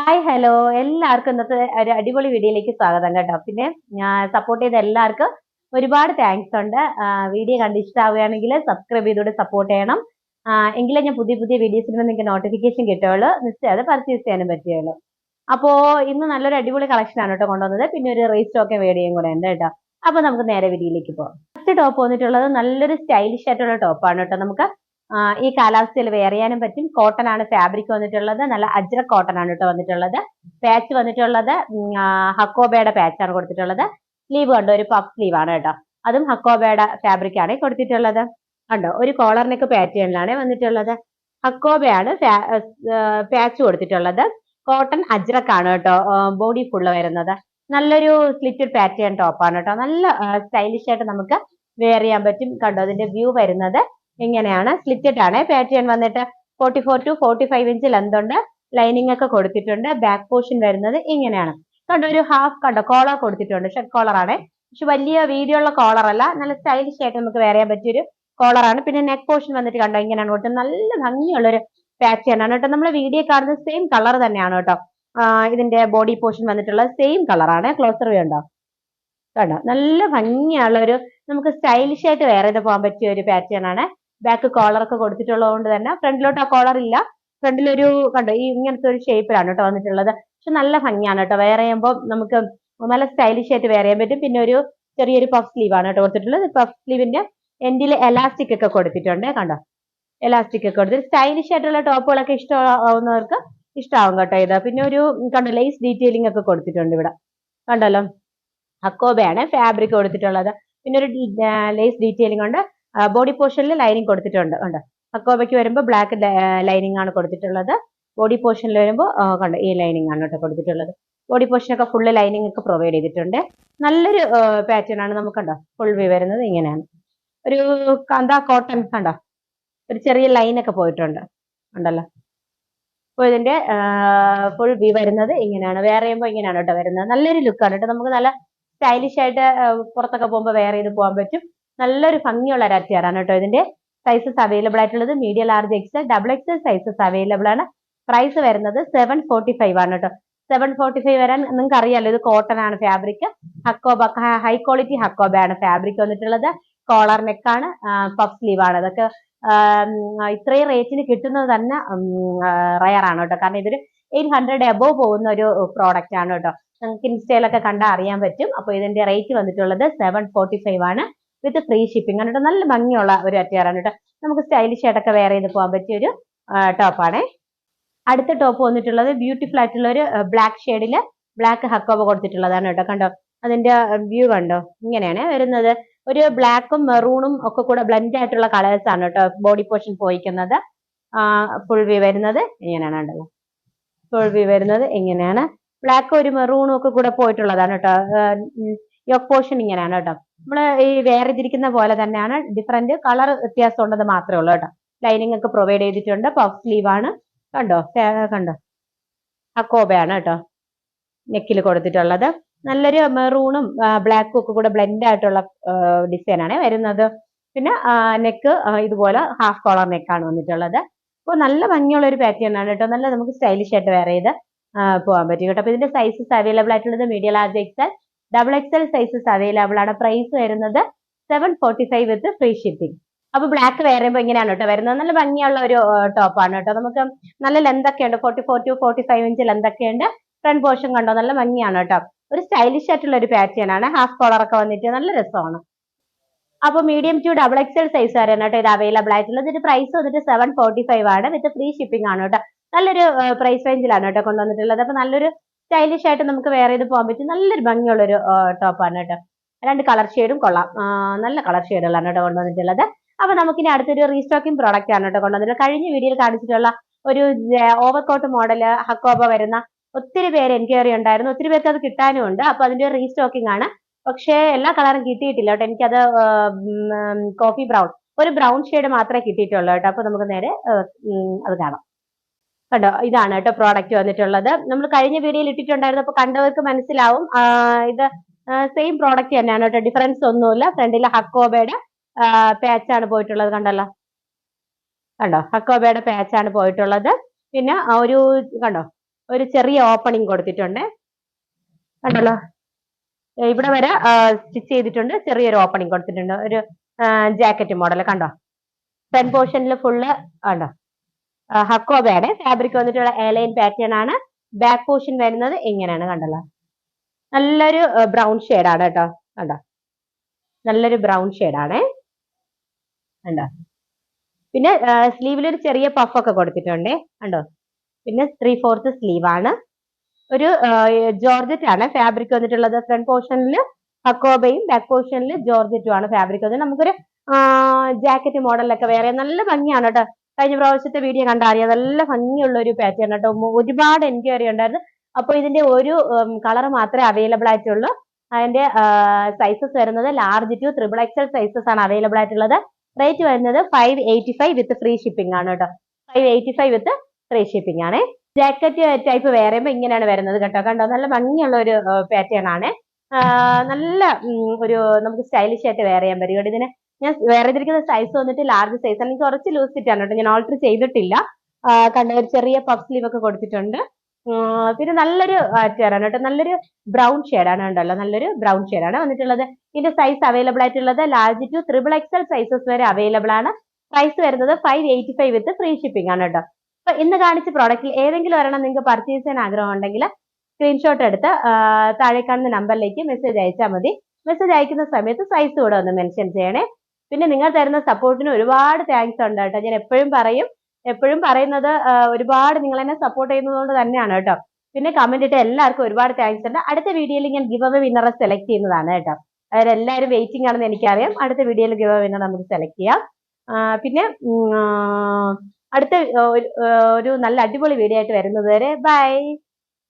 Hi hello എല്ലാവർക്കും ഇന്നത്തെ ഒരു അടിപൊളി വീഡിയോയിലേക്ക് സ്വാഗതം കേട്ടോ. പിന്നെ സപ്പോർട്ട് ചെയ്ത എല്ലാവർക്കും ഒരുപാട് താങ്ക്സ് ഉണ്ട്. വീഡിയോ കണ്ട് ഇഷ്ടമാവുകയാണെങ്കിൽ സബ്സ്ക്രൈബ് ചെയ്തുകൊണ്ട് സപ്പോർട്ട് ചെയ്യണം. എങ്കിലേ ഞാൻ പുതിയ പുതിയ വീഡിയോസിന് നിങ്ങൾക്ക് നോട്ടിഫിക്കേഷൻ കിട്ടുള്ളൂ നിശ്ചയം പർച്ചേസ് ചെയ്യാനും പറ്റുകയുള്ളൂ. അപ്പോൾ ഇന്ന് നല്ലൊരു അടിപൊളി കളക്ഷൻ ആണ് കേട്ടോ കൊണ്ടുവന്നത്. പിന്നെ ഒരു റേസ് വേടിയും കൂടെ ഉണ്ട് കേട്ടോ. അപ്പൊ നമുക്ക് നേരെ വീഡിയോയിലേക്ക് പോകാം. ഫസ്റ്റ് ടോപ്പ് വന്നിട്ടുള്ളത് നല്ലൊരു സ്റ്റൈലിഷ് ആയിട്ടുള്ള ടോപ്പാണ് കേട്ടോ. നമുക്ക് ഈ കാലാവസ്ഥയിൽ വെയർ ചെയ്യാനും പറ്റും. കോട്ടൺ ആണ് ഫാബ്രിക് വന്നിട്ടുള്ളത്. നല്ല അജ്ര കോട്ടൺ ആണ് കേട്ടോ വന്നിട്ടുള്ളത്. പാച്ച് വന്നിട്ടുള്ളത് ഹക്കോബയുടെ പാച്ച് ആണ് കൊടുത്തിട്ടുള്ളത്. സ്ലീവ് കണ്ടോ? ഒരു പഫ് സ്ലീവ് ആണ് കേട്ടോ. അതും ഹക്കോബയുടെ ഫാബ്രിക് ആണ് കൊടുത്തിട്ടുള്ളത്. കണ്ടോ? ഒരു കോളർ നെക്ക് പാറ്റേണിലാണ് വന്നിട്ടുള്ളത്. ഹക്കോബയാണ് പാച്ച് കൊടുത്തിട്ടുള്ളത്. കോട്ടൺ അജ്രക്കാണ് കേട്ടോ ബോഡി ഫുള്ള് വരുന്നത്. നല്ലൊരു സ്ലിറ്റഡ് പാറ്റേൺ ടോപ്പാണ് കേട്ടോ. നല്ല സ്റ്റൈലിഷ് ആയിട്ട് നമുക്ക് വെയർ ചെയ്യാൻ പറ്റും. കണ്ടോ? അതിന്റെ വ്യൂ വരുന്നത്. ഇങ്ങനെയാണ്. സ്ലിറ്റഡ് ആണ് പാറ്റേൺ വന്നിട്ട് forty four to forty five inch length ഉണ്ട്. ലൈനിങ് ഒക്കെ കൊടുത്തിട്ടുണ്ട്. ബാക്ക് പോർഷൻ വരുന്നത് ഇങ്ങനെയാണ്. കണ്ടോ ഒരു ഹാഫ് കണ്ടോ? കോളർ കൊടുത്തിട്ടുണ്ട്. ഷർട്ട് കോളർ ആണ്. പക്ഷെ വലിയ വീതിയുള്ള കോളർ അല്ല. നല്ല സ്റ്റൈലിഷ് ആയിട്ട് നമുക്ക് വേറെ പറ്റിയൊരു കോളർ ആണ്. പിന്നെ നെക്ക് പോർഷൻ വന്നിട്ട് കണ്ടോ? ഇങ്ങനെയാണ് കൊടുത്തത്. നല്ല ഭംഗിയുള്ളൊരു പാറ്റേൺ ആണ് കേട്ടോ. നമ്മൾ വീഡിയോ കാണുന്ന സെയിം കളർ തന്നെയാണ് കേട്ടോ. ഇതിന്റെ ബോഡി പോർഷൻ വന്നിട്ടുള്ള സെയിം കളറാണ് ക്ലോസർ വേ ഉണ്ടോ? കണ്ടോ? നല്ല ഭംഗിയുള്ള ഒരു നമുക്ക് സ്റ്റൈലിഷ് ആയിട്ട് വേറെ ഇത് പോകാൻ പറ്റിയ ഒരു പാറ്റേൺ ആണ്. ബാക്ക് കോളർ ഒക്കെ കൊടുത്തിട്ടുള്ളത് കൊണ്ട് തന്നെ ഫ്രണ്ടിലോട്ട് ആ കോളർ ഇല്ല. ഫ്രണ്ടിലൊരു കണ്ടോ ഈ ഇങ്ങനത്തെ ഒരു ഷേപ്പിലാണ് കേട്ടോ വന്നിട്ടുള്ളത്. പക്ഷെ നല്ല ഭംഗിയാണ് കേട്ടോ. വേറെ ചെയ്യുമ്പോൾ നമുക്ക് നല്ല സ്റ്റൈലിഷ് ആയിട്ട് വേറെ ചെയ്യാൻ പറ്റും. പിന്നെ ഒരു ചെറിയൊരു പഫ് സ്ലീവ് ആണ് കേട്ടോ കൊടുത്തിട്ടുള്ളത്. പഫ് സ്ലീവിന്റെ എൻഡിൽ എലാസ്റ്റിക് ഒക്കെ കൊടുത്തിട്ടുണ്ട് കണ്ടോ. എലാസ്റ്റിക് ഒക്കെ കൊടുത്തിട്ട് സ്റ്റൈലിഷ് ആയിട്ടുള്ള ടോപ്പുകളൊക്കെ ഇഷ്ടമാവുന്നവർക്ക് ഇഷ്ടമാവും കേട്ടോ ഇത്. പിന്നെ ഒരു കണ്ടോ ലേസ് ഡീറ്റെയിലിംഗ് ഒക്കെ കൊടുത്തിട്ടുണ്ട് ഇവിടെ. കണ്ടല്ലോ. അക്കോബയാണ് ഫാബ്രിക് കൊടുത്തിട്ടുള്ളത്. പിന്നെ ഒരു ലേസ് ഡീറ്റെയിലിംഗ് ഉണ്ട്. ബോഡി പോർഷനിൽ ലൈനിങ് കൊടുത്തിട്ടുണ്ട് ഉണ്ട് അക്കോബയ്ക്ക് വരുമ്പോൾ ബ്ലാക്ക് ലൈനിങ് ആണ് കൊടുത്തിട്ടുള്ളത്. ബോഡി പോർഷനിൽ വരുമ്പോൾ കണ്ടോ ഈ ലൈനിങ് ആണ് കേട്ടോ കൊടുത്തിട്ടുള്ളത്. ബോഡി പോർഷനൊക്കെ ഫുള്ള് ലൈനിങ് ഒക്കെ പ്രൊവൈഡ് ചെയ്തിട്ടുണ്ട്. നല്ലൊരു പാറ്റേൺ ആണ് നമുക്ക് കണ്ടോ ഫുൾ വ്യൂ വരുന്നത് ഇങ്ങനെയാണ്. ഒരു കാന്ത കോട്ടൺ കണ്ടോ ഒരു ചെറിയ ലൈൻ ഒക്കെ പോയിട്ടുണ്ട് ഉണ്ടല്ലോ അപ്പോൾ ഇതിന്റെ ഫുൾ വ്യൂ വരുന്നത് ഇങ്ങനെയാണ്. വേറെ ചെയ്യുമ്പോൾ ഇങ്ങനെയാണ് കേട്ടോ വരുന്നത്. നല്ലൊരു ലുക്കാണ് കേട്ടോ. നമുക്ക് നല്ല സ്റ്റൈലിഷ് ആയിട്ട് പുറത്തൊക്കെ പോകുമ്പോൾ വേറെ ചെയ്ത് പോകാൻ പറ്റും. നല്ലൊരു ഭംഗിയുള്ള ഒരു അറ്റിയറാണ് കേട്ടോ. ഇതിന്റെ സൈസസ് അവൈലബിൾ ആയിട്ടുള്ളത് medium large X double X sizes available ആണ്. പ്രൈസ് വരുന്നത് സെവൻ ഫോർട്ടി ഫൈവ് ആണ് കേട്ടോ. സെവൻ ഫോർട്ടി ഫൈവ് വരാൻ നിങ്ങൾക്ക് അറിയാലോ ഇത് കോട്ടൺ ആണ് fabric Hakoba high quality Hakoba ആണ് ഫാബ്രിക് വന്നിട്ടുള്ളത്. കോളർ നെക്കാണ് പഫ് സ്ലീവ് ആണ്. ഇതൊക്കെ ഇത്രയും റേറ്റിന് കിട്ടുന്നത് തന്നെ റയർ ആണ് കേട്ടോ. കാരണം ഇതൊരു എയ്റ്റ് ഹൺഡ്രഡ് എബോവ് പോകുന്ന ഒരു പ്രോഡക്റ്റ് ആണ് കേട്ടോ. നിങ്ങൾക്ക് ഇൻസ്റ്റയിലൊക്കെ കണ്ടാൽ അറിയാൻ പറ്റും. അപ്പോൾ ഇതിന്റെ റേറ്റ് വന്നിട്ടുള്ളത് സെവൻ ഫോർട്ടി ഫൈവ് ആണ്. വിത്ത് ഫ്രീ ഷിപ്പിംഗ് ആണ് നല്ല ഭംഗിയുള്ള ഒരു അറ്റയറാണ് കേട്ടോ. നമുക്ക് സ്റ്റൈലിഷ് ആയിട്ടൊക്കെ വേറെ ചെയ്ത് പോകാൻ പറ്റിയ ഒരു ടോപ്പാണേ അടുത്ത ടോപ്പ് വന്നിട്ടുള്ളത് ബ്യൂട്ടിഫുൾ ആയിട്ടുള്ള ഒരു ബ്ലാക്ക് ഷെയ്ഡിൽ ബ്ലാക്ക് ഹക്കോബ കൊടുത്തിട്ടുള്ളതാണ് കേട്ടോ. കണ്ടോ? അതിന്റെ വ്യൂ കണ്ടോ? ഇങ്ങനെയാണ് വരുന്നത്. ഒരു ബ്ലാക്കും മെറൂണും ഒക്കെ കൂടെ ബ്ലെൻഡ് ആയിട്ടുള്ള കളേഴ്സ് ആണ് കേട്ടോ ബോഡി പോർഷൻ പോയിക്കുന്നത്. ഫുൾ വ്യൂ വരുന്നത് ഇങ്ങനെയാണ് ഉണ്ടല്ലോ ഫുൾ വ്യൂ വരുന്നത് ഇങ്ങനെയാണ്. ബ്ലാക്ക് ഒരു മെറൂണും ഒക്കെ കൂടെ പോയിട്ടുള്ളതാണ് കേട്ടോ. യോക്ക് പോർഷൻ ഇങ്ങനെയാണ് കേട്ടോ. നമ്മൾ ഈ വേർതിരിക്കുന്ന പോലെ തന്നെയാണ് ഡിഫറെന്റ് കളർ വ്യത്യാസം ഉള്ളത് മാത്രമേ ഉള്ളൂ കേട്ടോ. ലൈനിങ് ഒക്കെ പ്രൊവൈഡ് ചെയ്തിട്ടുണ്ട്. പഫ് സ്ലീവ് ആണ്. കണ്ടോ? കണ്ടോ? അക്കോബയാണ് കേട്ടോ. നെക്കിൽ കൊടുത്തിട്ടുള്ളത്. നല്ലൊരു മെറൂണും ബ്ലാക്കും ഒക്കെ കൂടെ ബ്ലെൻഡ് ആയിട്ടുള്ള ഡിസൈൻ ആണ് വരുന്നത്. പിന്നെ നെക്ക് ഇതുപോലെ ഹാഫ് കോളർ നെക്കാണ് വന്നിട്ടുള്ളത്. അപ്പോൾ നല്ല ഭംഗിയുള്ള ഒരു പാറ്റേൺ ആണ് കേട്ടോ. നല്ല നമുക്ക് സ്റ്റൈലിഷ് ആയിട്ട് വെയർ ചെയ്ത് പോകാൻ പറ്റും കേട്ടോ. അപ്പൊ ഇതിന്റെ സൈസസ് അവൈലബിൾ ആയിട്ടുള്ളത് medium large XL double XL sizes available ആണ്. പ്രൈസ് വരുന്നത് seven forty five with free shipping അപ്പൊ ബ്ലാക്ക് ചെയ്യുമ്പോൾ ഇങ്ങനെയാണ് കേട്ടോ വരുന്നത്. നല്ല ഭംഗിയുള്ള ഒരു ടോപ്പാണ് കേട്ടോ. നമുക്ക് നല്ല ലെന്ത് ഒക്കെ ഉണ്ട്. Forty four to forty five inch length ഒക്കെ ഉണ്ട്. ഫ്രണ്ട് പോർഷൻ കണ്ടോ? നല്ല ഭംഗിയാണ് കേട്ടോ. ഒരു സ്റ്റൈലിഷ് ആയിട്ടുള്ള ഒരു പാറ്റേൺ ആണ്. ഹാഫ് കോളർ ഒക്കെ വന്നിട്ട് നല്ല രസമാണ്. അപ്പൊ medium to double XL size വരെയാണ് കേട്ടോ ഇത് അവൈലബിൾ ആയിട്ടുള്ളത്. ഇതിന്റെ പ്രൈസ് വന്നിട്ട് സെവൻ ഫോർട്ടി ഫൈവ് ആണ് വിത്ത് ഫ്രീ ഷിപ്പിംഗ് ആണ് കേട്ടോ. നല്ലൊരു പ്രൈസ് റേഞ്ചിലാണ് കേട്ടോ കൊണ്ടുവന്നിട്ടുള്ളത്. അപ്പൊ നല്ലൊരു സ്റ്റൈലിഷ് ആയിട്ട് നമുക്ക് വെയർ ചെയ്ത് പോകാൻ പറ്റും നല്ലൊരു ഭംഗിയുള്ള ഒരു ടോപ്പാണ് കേട്ടോ. രണ്ട് കളർ ഷെയ്ഡും കൊള്ളാം. നല്ല കളർ ഷെയ്ഡുകളാണ് കേട്ടോ കൊണ്ടുവന്നിട്ടുള്ളത്. അപ്പൊ നമുക്കിനി അടുത്തൊരു റീസ്റ്റോക്കിംഗ് പ്രോഡക്റ്റ് ആണ് കേട്ടോ കൊണ്ടുവന്നിട്ടുള്ളത്. കഴിഞ്ഞ വീഡിയോയിൽ കാണിച്ചിട്ടുള്ള ഒരു ഓവർകോട്ട് മോഡൽ ഹക്കോബ വരുന്ന ഒത്തിരി പേര് എൻക്വയറി ഉണ്ടായിരുന്നു. ഒത്തിരി പേർക്ക് അത് കിട്ടാനും ഉണ്ട്. അപ്പൊ അതിന്റെ റീസ്റ്റോക്കിംഗ് ആണ്. പക്ഷേ എല്ലാ കളറും കിട്ടിയിട്ടില്ല കേട്ടോ. എനിക്കത് കോഫി ബ്രൗൺ ഒരു ബ്രൗൺ ഷെയ്ഡ് മാത്രമേ കിട്ടിയിട്ടുള്ളൂ കേട്ടോ. അപ്പൊ നമുക്ക് നേരെ അത് കാണാം. കണ്ടോ? ഇതാണ് കേട്ടോ പ്രോഡക്റ്റ് വന്നിട്ടുള്ളത്. നമ്മൾ കഴിഞ്ഞ വീഡിയോയിൽ ഇട്ടിട്ടുണ്ടായിരുന്നു അപ്പൊ കണ്ടവർക്ക് മനസ്സിലാവും. ഇത് സെയിം പ്രോഡക്റ്റ് തന്നെയാണ് കേട്ടോ. ഡിഫറൻസ് ഒന്നുമില്ല. ഫ്രണ്ടിൽ ഹക്കോബയുടെ പാച്ചാണ് പോയിട്ടുള്ളത് കണ്ടല്ലോ. കണ്ടോ? ഹക്കോബയുടെ പാച്ചാണ് പോയിട്ടുള്ളത്. പിന്നെ ഒരു കണ്ടോ? ഒരു ചെറിയ ഓപ്പണിംഗ് കൊടുത്തിട്ടുണ്ട്. കണ്ടല്ലോ? ഇവിടെ വരെ സ്റ്റിച്ച് ചെയ്തിട്ടുണ്ട്. ചെറിയൊരു ഓപ്പണിംഗ് കൊടുത്തിട്ടുണ്ട്. ഒരു ജാക്കറ്റ് മോഡൽ കണ്ടോ? ഫ്രണ്ട് പോർഷനിൽ ഫുള്ള് കണ്ടോ? ഹക്കോബയുടെ ഫാബ്രിക് വന്നിട്ടുള്ള എലൈൻ പാറ്റേൺ ആണ്. ബാക്ക് പോർഷൻ വരുന്നത് എങ്ങനെയാണ് കണ്ടല്ലോ. നല്ലൊരു ബ്രൗൺ ആണ് കേട്ടോ. കണ്ടോ? നല്ലൊരു ബ്രൗൺ ആണ്. കണ്ടോ? പിന്നെ സ്ലീവിൽ ഒരു ചെറിയ പഫ് ഒക്കെ കൊടുത്തിട്ടുണ്ട്. കണ്ടോ? പിന്നെ ത്രീ ഫോർത്ത് സ്ലീവ് ആണ്. ഒരു ജോർജറ്റ് ആണ്. ഫാബ്രിക് വന്നിട്ടുള്ളത് ഫ്രണ്ട് പോർഷനിൽ ഹക്കോബയും ബാക്ക് പോർഷനിൽ ജോർജറ്റും ആണ് ഫാബ്രിക് വന്നത്. നമുക്കൊരു ജാക്കറ്റ് മോഡലൊക്കെ വേറെ. നല്ല ഭംഗിയാണ് കേട്ടോ. കഴിഞ്ഞ പ്രാവശ്യത്തെ വീഡിയോ കണ്ടാൽ അറിയാം നല്ല ഭംഗിയുള്ള ഒരു പാറ്റേൺ കേട്ടോ ഒരുപാട് എൻക്വയറി ഉണ്ടായിരുന്നു. അപ്പോൾ ഇതിന്റെ ഒരു കളർ മാത്രമേ അവൈലബിൾ ആയിട്ടുള്ളൂ. അതിന്റെ സൈസസ് വരുന്നത് large to triple XL sizes ആണ് അവൈലബിൾ ആയിട്ടുള്ളത്. റേറ്റ് വരുന്നത് five eighty five with free shipping ആണ് കേട്ടോ. Five eighty five with free shipping ആണ്. ജാക്കറ്റ് ടൈപ്പ് വേറെ ഇങ്ങനെയാണ് വരുന്നത് കേട്ടോ. കണ്ടോ? നല്ല ഭംഗിയുള്ള ഒരു പാറ്റേൺ ആണ്. നല്ല ഒരു നമുക്ക് സ്റ്റൈലിഷ് ആയിട്ട് വേറെ ചെയ്യാൻ പറ്റും. ഇതിന് ഞാൻ വേറെ ചെയ്തിരിക്കുന്ന സൈസ് വന്നിട്ട് ലാർജ് സൈസ് അല്ലെങ്കിൽ കുറച്ച് ലൂസ് ഫിറ്റ് ആണ് കേട്ടോ. ഞാൻ ഓൾട്ടർ ചെയ്തിട്ടില്ല. കണ്ട ഒരു ചെറിയ പഫ് സ്ലീവ് ഒക്കെ കൊടുത്തിട്ടുണ്ട്. പിന്നെ നല്ലൊരു ആണ് കേട്ടോ. നല്ലൊരു ബ്രൗൺ ആണ് ഉണ്ടല്ലോ നല്ലൊരു ബ്രൗൺ ആണ് വന്നിട്ടുള്ളത്. ഇതിന്റെ സൈസ് അവൈലബിൾ ആയിട്ടുള്ളത് large to triple XL sizes വരെ അവൈലബിൾ ആണ്. പ്രൈസ് വരുന്നത് five eighty five with free shipping ആണ് കേട്ടോ. അപ്പൊ ഇന്ന് കാണിച്ച പ്രോഡക്റ്റിൽ ഏതെങ്കിലും ഒരെണ്ണം നിങ്ങൾക്ക് പർച്ചേസ് ചെയ്യാൻ ആഗ്രഹം ഉണ്ടെങ്കിൽ സ്ക്രീൻഷോട്ട് എടുത്ത് താഴെ കാണുന്ന നമ്പറിലേക്ക് മെസ്സേജ് അയച്ചാൽ മതി. മെസ്സേജ് അയക്കുന്ന സമയത്ത് സൈസ് കൂടെ ഒന്ന് മെൻഷൻ ചെയ്യണേ. പിന്നെ നിങ്ങൾ തരുന്ന സപ്പോർട്ടിന് ഒരുപാട് താങ്ക്സ് ഉണ്ട് കേട്ടോ. ഞാൻ എപ്പോഴും പറയും എപ്പോഴും പറയുന്നത് ഒരുപാട് നിങ്ങൾ എന്നെ സപ്പോർട്ട് ചെയ്യുന്നതുകൊണ്ട് തന്നെയാണ് കേട്ടോ. പിന്നെ കമന്റ് ഇട്ട് എല്ലാവർക്കും ഒരുപാട് താങ്ക്സ് ഉണ്ട്. അടുത്ത വീഡിയോയിൽ ഞാൻ ഗിവ് അവേ വിന്നറെ സെലക്ട് ചെയ്യുന്നതാണ് കേട്ടോ. അവരെല്ലാവരും വെയിറ്റിംഗ് ആണെന്ന് എനിക്കറിയാം. അടുത്ത വീഡിയോയിൽ ഗിവ് അവേ വിന്നർ നമുക്ക് സെലക്ട് ചെയ്യാം. പിന്നെ അടുത്ത ഒരു നല്ല അടിപൊളി വീഡിയോ ആയിട്ട് വരുന്നത് വരെ. ബൈ